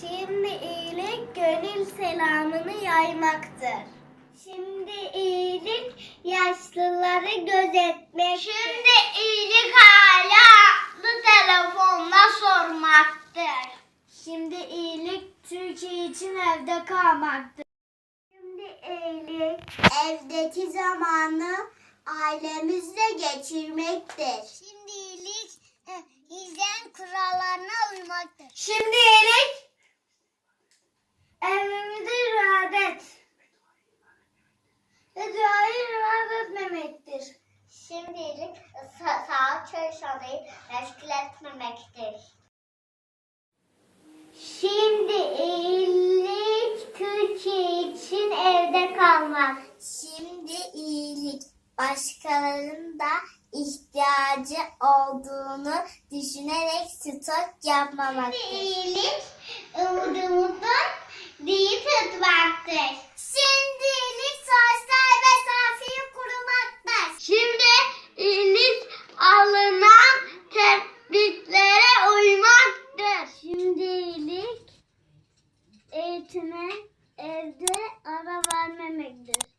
Şimdi iyilik gönül selamını yaymaktır. Şimdi iyilik yaşlıları gözetmek. Şimdi iyilik hala aklı telefonla sormaktır. Şimdi iyilik Türkiye için evde kalmaktır. Şimdi iyilik evdeki zamanı ailemizle geçirmektir. Şimdi iyilik hijyen kurallarına uymaktır. Şimdi iyilik İyilik sa- sağlık çalışanları meşgul etmemektir. Şimdi iyilik Türkiye için evde kalmak. Şimdi iyilik başkalarının da ihtiyacı olduğunu düşünerek stok yapmamaktır. Şimdi iyilik umudumuzun değil tutmaktır. Şimdi iyilik sosyal mesafeyi korumaktır. Şimdi iyilik alınan tebliklere uymaktır. Şimdi iyilik eğitime evde ara vermemektir.